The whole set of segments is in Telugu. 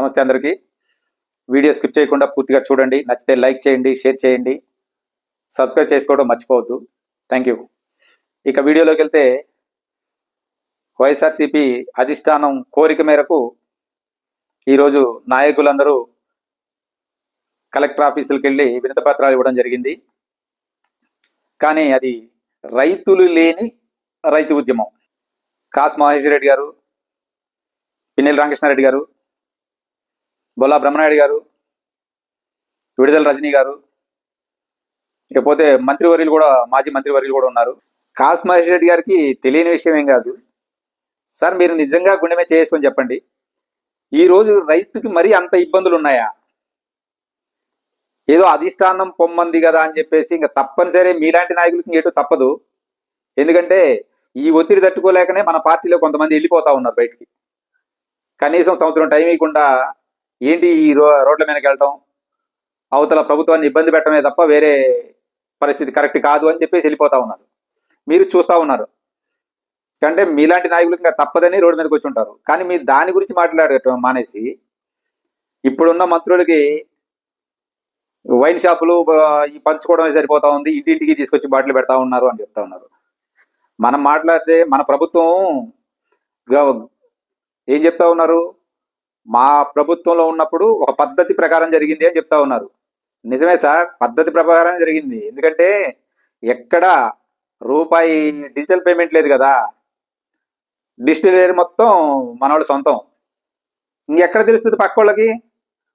నమస్తే అందరికీ. వీడియో స్కిప్ చేయకుండా పూర్తిగా చూడండి. నచ్చితే లైక్ చేయండి షేర్ చేయండి. సబ్స్క్రైబ్ చేసుకోవడం మర్చిపోవద్దు. Thank you. ఇక వీడియోలోకి వెళ్తే వైఎస్ఆర్సిపి అధిష్టానం కోరిక మేరకు ఈరోజు నాయకులందరూ కలెక్టర్ ఆఫీసులకు వెళ్ళి వినతపత్రాలు ఇవ్వడం జరిగింది. కానీ అది రైతులు లేని రైతు ఉద్యమం. కాస్ మహేశ్వర రెడ్డి గారు పిన్నెల రామకృష్ణారెడ్డి గారు బొల్లా బ్రహ్మనాయుడు గారు విడుదల రజనీ గారు ఇకపోతే మంత్రివర్యులు కూడా మాజీ మంత్రివర్యులు కూడా ఉన్నారు. కాస్ మహేష్ రెడ్డి గారికి తెలియని విషయం ఏం కాదు. సార్ మీరు నిజంగా గుండెమే చేసుకొని చెప్పండి. ఈ రోజు రైతుకి మరీ అంత ఇబ్బందులు ఉన్నాయా? ఏదో అధిష్టానం పొమ్మంది కదా అని చెప్పేసి ఇంకా తప్పనిసరి మీలాంటి నాయకులకి ఎటు తప్పదు. ఎందుకంటే ఈ ఒత్తిడి తట్టుకోలేకనే మన పార్టీలో కొంతమంది వెళ్ళిపోతా ఉన్నారు బయటికి. కనీసం సంవత్సరం టైం ఇవ్వకుండా ఏంటి ఈ రో రోడ్ల మీదకి వెళ్ళటం? అవతల ప్రభుత్వాన్ని ఇబ్బంది పెట్టడమే తప్ప వేరే పరిస్థితి కరెక్ట్ కాదు అని చెప్పేసి వెళ్ళిపోతా ఉన్నారు. మీరు చూస్తూ ఉన్నారు. అంటే మీలాంటి నాయకులు ఇంకా తప్పదని రోడ్డు మీదకి వచ్చి ఉంటారు. కానీ మీరు దాని గురించి మాట్లాడటం మానేసి ఇప్పుడున్న మంత్రులకి వైన్ షాపులు ఈ పంచుకోవడమే సరిపోతా ఉంది. ఇంటింటికి తీసుకొచ్చి బాటిల్ పెడతా ఉన్నారు అని చెప్తా ఉన్నారు. మనం మాట్లాడితే మన ప్రభుత్వం ఏం చెప్తా ఉన్నారు? మా ప్రభుత్వంలో ఉన్నప్పుడు ఒక పద్ధతి ప్రకారం జరిగింది అని చెప్తా ఉన్నారు. నిజమే సార్ పద్ధతి ప్రకారం జరిగింది. ఎందుకంటే ఎక్కడ రూపాయి డిజిటల్ పేమెంట్ లేదు కదా. డిజిటల్ మొత్తం మనవాళ్ళ సొంతం. ఇంకెక్కడ తెలుస్తుంది పక్క వాళ్ళకి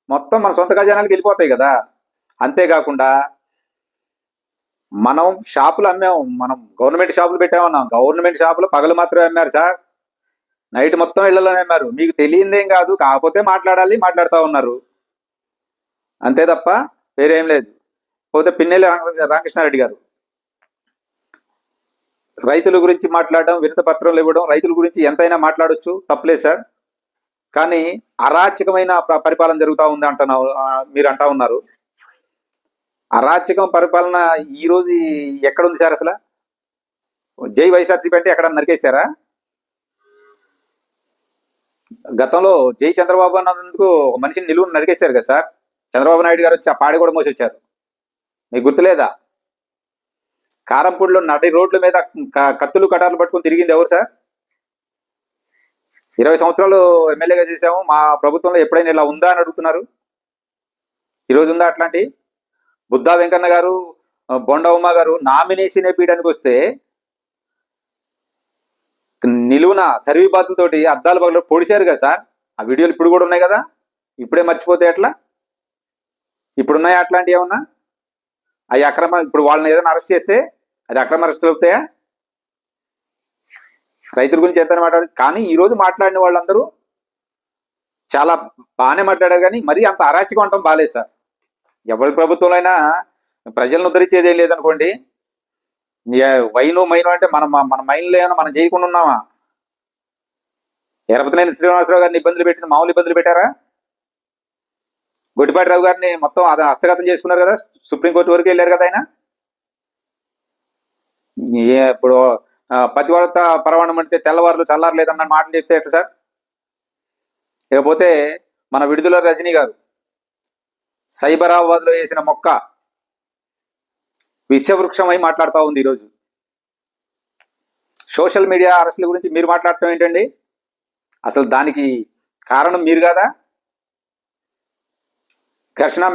మొత్తం మన సొంత ఖజానాలకు వెళ్ళిపోతాయి కదా. అంతేకాకుండా మనం షాపులు అమ్మాం మనం గవర్నమెంట్ షాపులు పెట్టామన్నాం. గవర్నమెంట్ షాపులు పగలు మాత్రమే అమ్మారు సార్. నైట్ మొత్తం ఇళ్ళలోనే ఉన్నారు. మీకు తెలియందేం కాదు కాకపోతే మాట్లాడాలి మాట్లాడుతూ ఉన్నారు. అంతే తప్ప వేరేం లేదు. పోతే పిన్నెల్లి రామకృష్ణారెడ్డి గారు. రైతుల గురించి మాట్లాడడం వినత పత్రాలు ఇవ్వడం రైతుల గురించి ఎంతైనా మాట్లాడొచ్చు. తప్పలేదు సార్. కానీ అరాచకమైన పరిపాలన జరుగుతూ ఉంది అంటున్నా మీరు అంటా ఉన్నారు. అరాచకం పరిపాలన ఈ రోజు ఎక్కడ ఉంది సార్ అసలు? జై వైఎస్ఆర్సీపీ అంటే ఎక్కడ నరికేశారా? గతంలో జై చంద్రబాబు అన్నందుకు ఒక మనిషిని నిలువును నరికేశారు కదా సార్? చంద్రబాబు నాయుడు గారు వచ్చి ఆ పాడి కూడా మోసొచ్చారు. మీకు గుర్తులేదా? కారంపూడిలో నడి రోడ్ల మీద కత్తులు కటార్లు పట్టుకొని తిరిగింది ఎవరు సార్? ఇరవై సంవత్సరాలు ఎమ్మెల్యేగా చేశాము. మా ప్రభుత్వంలో ఎప్పుడైనా ఇలా ఉందా అని అడుగుతున్నారు. ఈరోజు ఉందా అట్లాంటి? బుద్ధా వెంకన్న గారు బొండ ఉమ్మ గారు నామినేషన్ వేయడానికి వస్తే నిలువున సర్వీ తోటి అద్దాల పగలు పొడిచారు కదా సార్? ఆ వీడియోలు ఇప్పుడు కూడా ఉన్నాయి కదా? ఇప్పుడే మర్చిపోతే ఎట్లా? ఇప్పుడున్నాయా అట్లాంటివి ఏమన్నా? అవి అక్రమ ఇప్పుడు వాళ్ళని ఏదైనా అరెస్ట్ చేస్తే అది అక్రమ అరెస్ట్ అవుతాయా? రైతుల గురించి ఎంత మాట్లాడు కానీ ఈ రోజు మాట్లాడిన వాళ్ళందరూ చాలా బాగానే మాట్లాడారు కానీ మరీ అంత అరాచకం అంటాం బాగాలేదు సార్. ఎవరి ప్రభుత్వంలో అయినా ప్రజలను ఉద్ధరించేది ఏం లేదనుకోండి. వైను మైను అంటే మనం మన మైండ్లో ఏమైనా మనం చేయకుండా ఉన్నామా? ఎరపతినేని శ్రీనివాసరావు గారిని ఇబ్బందులు పెట్టిన మామూలు ఇబ్బందులు పెట్టారా? గొడ్డిపాటి రావు గారిని మొత్తం అది హస్తగతం చేసుకున్నారు కదా సుప్రీంకోర్టు వరకు వెళ్ళారు కదా ఆయన? ఇప్పుడు ఆ, పతివ్రత పరవాణం అంటే తెల్లవారులు చల్లారలేదన్న మాటలు చెప్తే ఎట్లా సార్? ఇకపోతే మన విడుదల రజనీ గారు సైబరాబాద్లో వేసిన మొక్క విషవృక్షమై మాట్లాడుతూ ఉంది ఈరోజు. సోషల్ మీడియా అరెస్టుల గురించి మీరు మాట్లాడటం ఏంటండి? అసలు దానికి కారణం మీరు కాదా? ఘర్షణ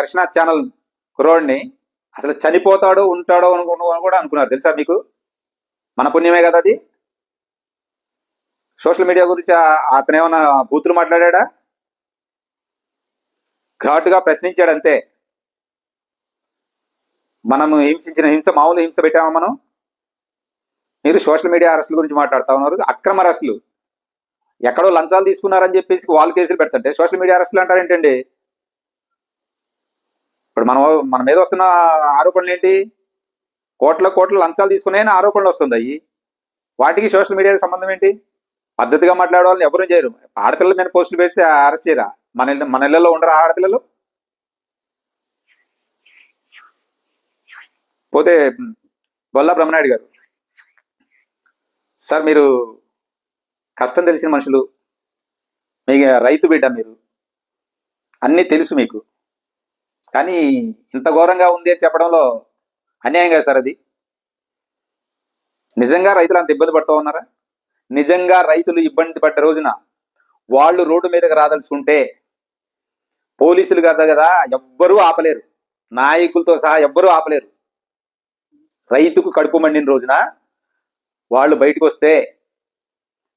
ఘర్షణ ఛానల్ కురోడ్ని అసలు చనిపోతాడు ఉంటాడో అనుకున్న కూడా అనుకున్నారు. తెలుసా మీకు? మన పుణ్యమే కదా అది? సోషల్ మీడియా గురించి అతనేమన్నా అతను ఏమైనా బూతులు మాట్లాడా ఘాటుగా ప్రశ్నించాడు మనం హింసించిన హింస మామూలు హింస పెట్టామా మనం? మీరు సోషల్ మీడియా అరెస్టుల గురించి మాట్లాడుతూ ఉన్నారు అక్రమ అరెస్టులు. ఎక్కడో లంచాలు తీసుకున్నారని చెప్పేసి వాళ్ళు కేసులు పెడతంటే సోషల్ మీడియా అరెస్టులు అంటారేంటండి ఇప్పుడు మనం మన మీద వస్తున్న ఆరోపణలు ఏంటి? కోట్ల కోట్ల లంచాలు తీసుకున్నాయని ఆరోపణలు వస్తుంది వాటికి సోషల్ మీడియాకి సంబంధం ఏంటి? పద్ధతిగా మాట్లాడే వాళ్ళని ఎవరు చేయరు. ఆడపిల్లల మీద పోస్టులు పెడితే అరెస్ట్ చేయరా? మన మన ఇళ్ళలో ఉండరా ఆడపిల్లలు? పోతే బొల్లా బ్రహ్మనాయుడు గారు. సార్ మీరు కష్టం తెలిసిన మనుషులు మీ రైతు బిడ్డ మీరు అన్నీ తెలుసు మీకు. కానీ ఇంత ఘోరంగా ఉంది అని చెప్పడంలో అన్యాయం కదా సార్ అది? నిజంగా రైతులు అంత ఇబ్బంది పడుతూ ఉన్నారా? నిజంగా రైతులు ఇబ్బంది పడ్డ రోజున వాళ్ళు రోడ్డు మీదకి రాదలుచుకుంటే పోలీసులు కదా కదా ఎవ్వరూ ఆపలేరు. నాయకులతో సహా ఎవ్వరూ ఆపలేరు. రైతుకు కడుపు మండిన రోజున వాళ్ళు బయటకు వస్తే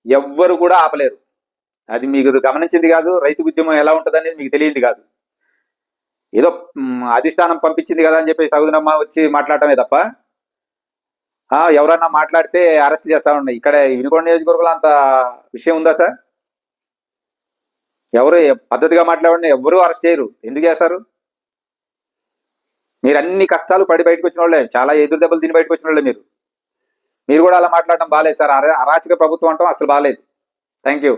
ఎవ్వరు కూడా ఆపలేరు. అది మీకు గమనించింది కాదు రైతు ఉద్యమం ఎలా ఉంటుందనేది మీకు తెలియంది కాదు. ఏదో అధిష్టానం పంపించింది కదా అని చెప్పేసి తగుదనమ్మ వచ్చి మాట్లాడటమే తప్ప ఎవరన్నా మాట్లాడితే అరెస్ట్ చేస్తా ఉన్నాయి. ఇక్కడ వినుకొండ నియోజకవర్గంలో అంత విషయం ఉందా సార్? ఎవరు పద్ధతిగా మాట్లాడిన ఎవరు అరెస్ట్ చేయరు. ఎందుకు చేస్తారు? మీరు అన్ని కష్టాలు పడి బయటకు వచ్చిన వాళ్ళే. చాలా ఎదురు దెబ్బలు తిని బయటకు వచ్చిన వాళ్ళే మీరు. మీరు కూడా అలా మాట్లాడటం బాగాలేదు సార్. అరాచక ప్రభుత్వం అంటాం అసలు బాగాలేదు థ్యాంక్ యూ